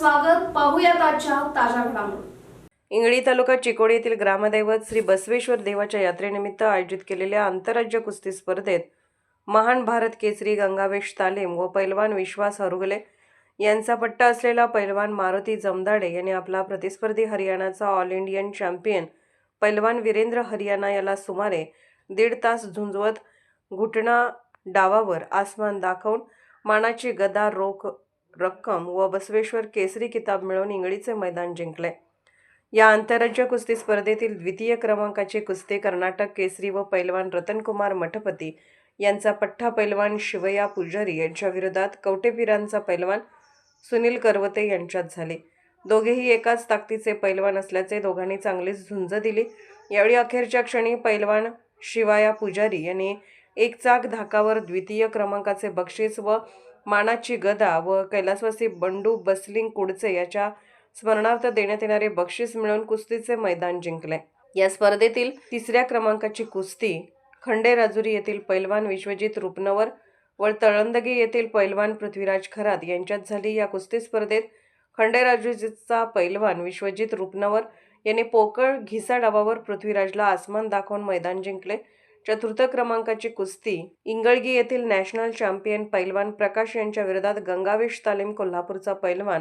स्वागत. पाहूयात आजच्या ताज्या घडामोडी. इंगळी तालुका चिकोडी येथील ग्रामदैवत श्री बसवेश्वर देवाच्या यात्रेनिमित्त आयोजित केलेल्या आंतरराज्य कुस्ती स्पर्धेत महान भारत केसरी गंगावेश तालीम व पैलवान विश्वास हरुगले यांचा पट्टा असलेला पैलवान मारुती जमदाडे यांनी आपला प्रतिस्पर्धी हरियाणाचा ऑल इंडियन चॅम्पियन पैलवान वीरेंद्र हरियाणा याला सुमारे दीड तास झुंजवत घुटणा डावावर आसमान दाखवून मानाची गदा रोख रक्कम व बसवेश्वर केसरी किताब मिळवून इंगळीचे मैदान जिंकले. या आंतरराज्य कुस्ती स्पर्धेतील द्वितीय क्रमांकाचे कुस्ती कर्नाटक केसरी व पैलवान रतनकुमार मठपती यांचा पठ्ठा पैलवान शिवया पुजारी यांच्या विरोधात कवटेपीरांचा पैलवान सुनील करवते यांच्यात झाले. दोघेही एकाच ताकदीचे पैलवान असल्याचे दोघांनी चांगलीच झुंज दिली. यावेळी अखेरच्या क्षणी पैलवान शिवाया पुजारी यांनी एक चाक धाकावर द्वितीय क्रमांकाचे बक्षीस व मानाची गदा व कैलासवासी बंडू बसलिंग कुडचे याच्या स्मरणार्थ देण्यात येणारे बक्षीस मिळवून कुस्तीचे मैदान जिंकले. या स्पर्धेतील तिसऱ्या क्रमांकाची कुस्ती खंडेराजुरी येथील पैलवान विश्वजित रुपनवर व तळंदगी येथील पैलवान पृथ्वीराज खरात यांच्यात झाली. या कुस्ती स्पर्धेत खंडेराजुरीचा पैलवान विश्वजित रुपनवर यांनी पोकळ घिसा डावावर पृथ्वीराजला आसमान दाखवून मैदान जिंकले. चतुर्थ क्रमांकाची कुस्ती इंगळगी येथील नॅशनल चॅम्पियन पैलवान प्रकाश यांच्या विरोधात गंगावेश तालीम कोल्हापूरचा पैलवान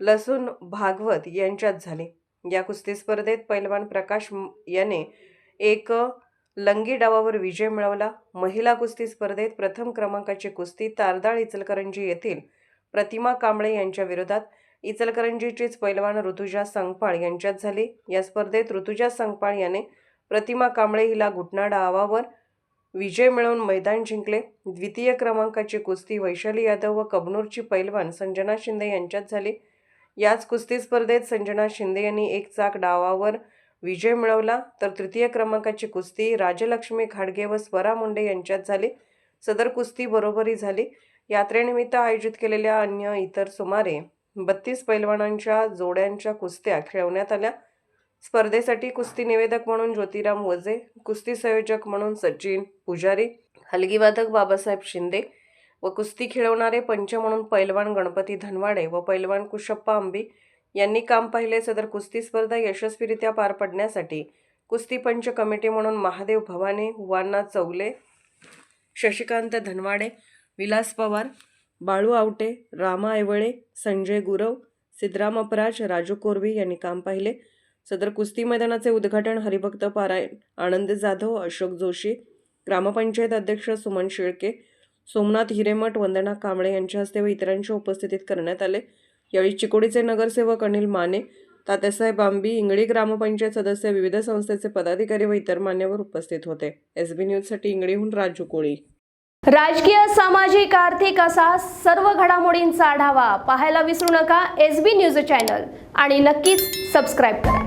लसून भागवत यांच्यात झाली. या कुस्ती स्पर्धेत पैलवान प्रकाश याने एक लंगी डावावर विजय मिळवला. महिला कुस्ती स्पर्धेत प्रथम क्रमांकाची कुस्ती तारदाळ इचलकरंजी येथील प्रतिमा कांबळे यांच्या विरोधात इचलकरंजीचीच पैलवान ऋतुजा संगपाळ यांच्यात झाली. या स्पर्धेत ऋतुजा संगपाळ याने प्रतिमा कांबळे हिला घुटना डावावर विजय मिळवून मैदान जिंकले. द्वितीय क्रमांकाची कुस्ती वैशाली यादव व कबनूरची पैलवान संजना शिंदे यांच्यात झाली. याच कुस्ती स्पर्धेत संजना शिंदे यांनी एक चाक डावावर विजय मिळवला. तर तृतीय क्रमांकाची कुस्ती राजलक्ष्मी खाडगे व स्वरा मुंडे यांच्यात झाली. सदर कुस्ती बरोबरी झाली. यात्रेनिमित्त आयोजित केलेल्या अन्य इतर सुमारे बत्तीस पैलवानांच्या जोड्यांच्या कुस्त्या खेळवण्यात आल्या. स्पर्धेसाठी कुस्ती निवेदक म्हणून ज्योतिराम वजे कुस्ती संयोजक म्हणून सचिन पुजारी हलगीवादक बाबासाहेब शिंदे व कुस्ती खेळवणारे पंच म्हणून पैलवान गणपती धनवाडे व पैलवान कुशप्पा अंबी यांनी काम पाहिले. सदर कुस्ती स्पर्धा यशस्वीरित्या पार पडण्यासाठी कुस्ती पंच कमिटी म्हणून महादेव भवाने वान्ना चौले शशिकांत धनवाडे विलास पवार बाळू आवटे रामा ऐवळे संजय गुरव सिद्धराम अपराज राजू कोरवी यांनी काम पाहिले. सदर कुस्ती मैदानाचे उद्घाटन हरिभक्त पारायण आनंद जाधव अशोक जोशी ग्रामपंचायत अध्यक्ष सुमन शेळके सोमनाथ हिरेमठ वंदना कांबळे यांच्या हस्ते व इतरांच्या उपस्थितीत करण्यात आले. यावेळी चिकोडीचे नगरसेवक अनिल माने तात्यासाहेब आंबी इंगळी ग्रामपंचायत सदस्य विविध संस्थेचे पदाधिकारी व इतर मान्यवर उपस्थित होते. एस बी न्यूजसाठी इंगळीहून राजू कोळी. राजकीय सामाजिक आर्थिक असा सर्व घडामोडींचा आढावा पाहायला विसरू नका एस बी न्यूज चॅनल आणि नक्कीच सबस्क्राईब करा.